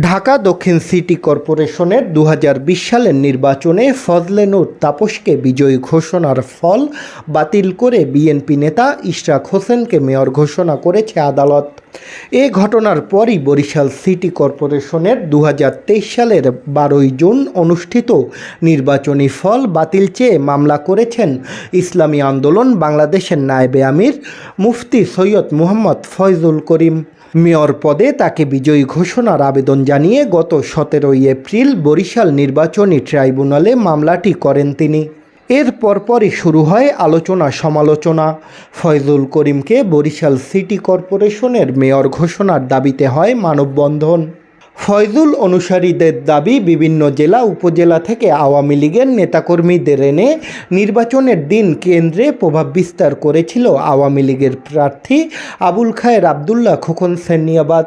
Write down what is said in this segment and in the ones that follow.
ঢাকা দক্ষিণ সিটি কর্পোরেশনের দু হাজার বিশ সালের নির্বাচনে ফজলে নূর তাপসকে বিজয়ী ঘোষণার ফল বাতিল করে বিএনপি নেতা ইশরাক হোসেনকে মেয়র ঘোষণা করেছে আদালত। এ ঘটনার পরই বরিশাল সিটি কর্পোরেশনের দু হাজার তেইশ সালের বারোই জুন অনুষ্ঠিত নির্বাচনী ফল বাতিল চেয়ে মামলা করেছেন ইসলামী আন্দোলন বাংলাদেশের নায়েবে আমির মুফতি সৈয়দ মুহম্মদ ফয়জুল করিম। মেয়র পদে তাকে বিজয়ী ঘোষণার আবেদন জানিয়ে গত সতেরোই এপ্রিল বরিশাল নির্বাচনী ট্রাইব্যুনালে মামলাটি করেন তিনি। এর পরপরই শুরু হয় আলোচনা সমালোচনা। ফয়জুল করিমকে বরিশাল সিটি কর্পোরেশনের মেয়র ঘোষণার দাবিতে হয় মানববন্ধন। ফয়জুল অনুসারীদের দাবি, বিভিন্ন জেলা, উপজেলা থেকে আওয়ামী লীগের নেতাকর্মীদের এনে নির্বাচনের দিন কেন্দ্রে প্রভাব বিস্তার করেছিল আওয়ামী লীগের প্রার্থী আবুল খায়ের আবদুল্লাহ খোকন সেনিয়াবাদ।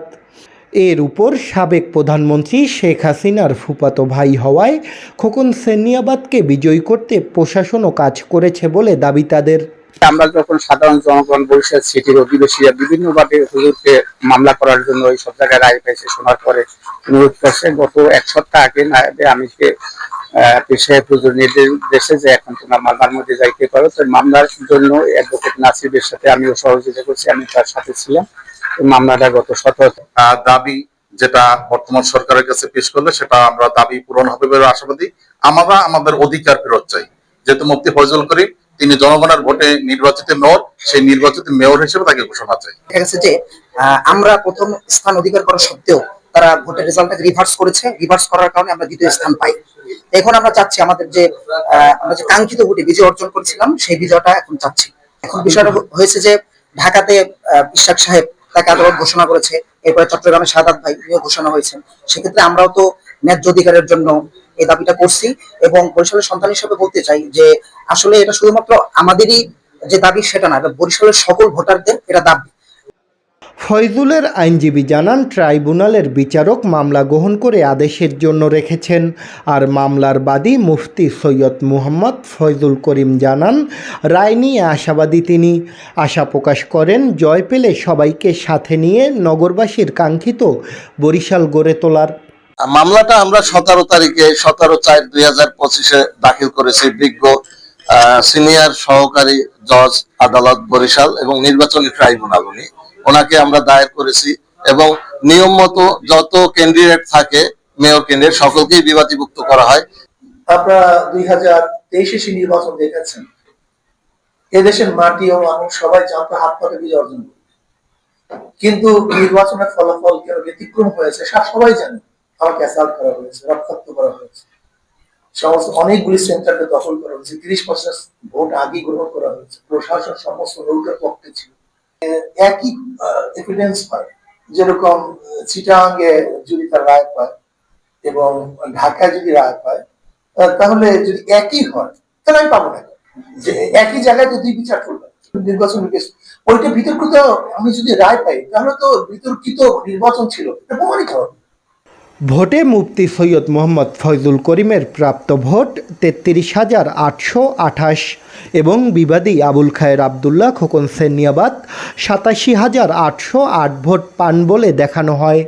এর উপর সাবেক প্রধানমন্ত্রী শেখ হাসিনার ফুপাতো ভাই হওয়ায় খোকন সেনিয়াবাদকে বিজয়ী করতে প্রশাসনও কাজ করেছে বলে দাবি তাদের। আমরা যখন সাধারণ জনগণ বরিশাল সিটির অধিবেশীরা বিভিন্নভাবে হুজুরকে মামলা করার জন্য এই সব জায়গায় রায় পেয়েছে শোনার পরে অনুরোধ করছে, গত এক সপ্তাহ আগে নায়েবে আমিকে পেশায় হুজুর নির্দেশে যে এখন তোমার মামলার মধ্যে যাইতে পারো, তো মামলার জন্য অ্যাডভোকেট নাসিরের সাথে আমিও সহযোগিতা করছি, আমি তার সাথে ছিলাম। মামলাটা গত সতেরো দাবি যেটা বর্তমান সরকারের কাছে পেশ করলে সেটা আমরা দাবি পূরণ হবে বলে আশাবাদী। আমরা আমাদের অধিকার ফেরত চাই। যেহেতু মুক্তি ফয়জুল করিম তিনি জনগণের ভোটে নির্বাচিত মেয়র, সেই নির্বাচিত মেয়র হিসেবে তাকে ঘোষণা চাই। দেখা গেছে যে আমরা প্রথম স্থান অধিকার করা সত্ত্বেও তারা ভোটের রেজাল্টটাকে রিভার্স করেছে। রিভার্স করার কারণে আমরা দ্বিতীয় স্থান পাই। এখন আমরা চাচ্ছি আমাদের যে আমরা যে কাঙ্ক্ষিত ভোটে বিজয় অর্জন করেছিলাম, সেই বিজয়টা এখন চাচ্ছি। এখন বিষয়টা হয়েছে যে, ঢাকাতে বিশ্বাস সাহেব তাকে আদালত ঘোষণা করেছে। এরপরে চট্টগ্রামে সাদাত ভাই ঘোষণা হয়েছে। সেক্ষেত্রে আমরাও তো ন্যায্য অধিকারের জন্য এই দাবিটা করছি এবং বরিশালের সন্তান হিসেবে বলতে চাই যে আসলে এটা শুধুমাত্র আমাদেরই যে দাবি সেটা না বরিশালের সকল ভোটারদের এটা দাবি। ফয়জুলের আইনজীবী জানান, ট্রাইব্যুনালের বিচারক মামলা গ্রহণ করে আদেশের জন্য রেখেছেন। আর মামলার বাদী মুফতি সৈয়দ মুহাম্মদ ফয়জুল করিম জানান, রায় নিয়ে আশাবাদী তিনি। আশা প্রকাশ করেন, জয় পেলে সবাইকে সাথে নিয়ে নগরবাসীর কাঙ্ক্ষিত বরিশাল গড়ে তোলার। মামলাটা আমরা সতেরো তারিখে, সতেরো চার দুই হাজার পঁচিশে দাখিল করেছি বিজ্ঞ সিনিয়র সহকারী জজ আদালত বরিশাল এবং নির্বাচনী ট্রাইব্যুনাল উনি। ওনাকে আমরা দায়ের করেছি এবং নিয়ম মতো যত ক্যান্ডিডেট থাকে মেয়র ক্যান্ডিডেট সকলকেই বিবাদীভুক্ত করা হয়। আপনারা দুই হাজার তেইশে সে নির্বাচন দেখেছেন। এদেশের মাটি ও মানুষ সবাই জানতো হাত পাতে বিজয় অর্জন। কিন্তু নির্বাচনের ফলাফল ব্যতিক্রম হয়েছে সবাই জানে। আমাকে অ্যাসাল্ট করা হয়েছে, রক্তাক্ত করা হয়েছে। সমস্ত অনেকগুলি সেন্টারকে দখল করা হয়েছে। তিরিশ পার্সেন্ট ভোট আগে গ্রহণ করা হয়েছে। প্রশাসন সমস্ত নৌকার পক্ষে ছিল। একই এভিডেন্স হয় যেরকম চিটাঙ্গে যদি তার রায় পায় এবং ঢাকায় যদি রায় পায় তাহলে যদি একই হয়, তাহলে আমি পাবো না। যে একই জায়গায় দুই বিচার করবে। নির্বাচন ওইটা বিতর্কিত, আমি যদি রায় পাই, তাহলে তো বিতর্কিত নির্বাচন ছিল। এটা প্রমাণিত হবে। ভোটে মুফতি সৈয়দ মোহাম্মদ ফয়জুল করিমের প্রাপ্ত ভোট তেত্রিশ হাজার আটশো আঠাশ এবং বিবাদী আবুল খায়ের আবদুল্লাহ খোকন সেনিয়াবাদ সাতাশি হাজার আটশো আট ভোট পান বলে দেখানো হয়।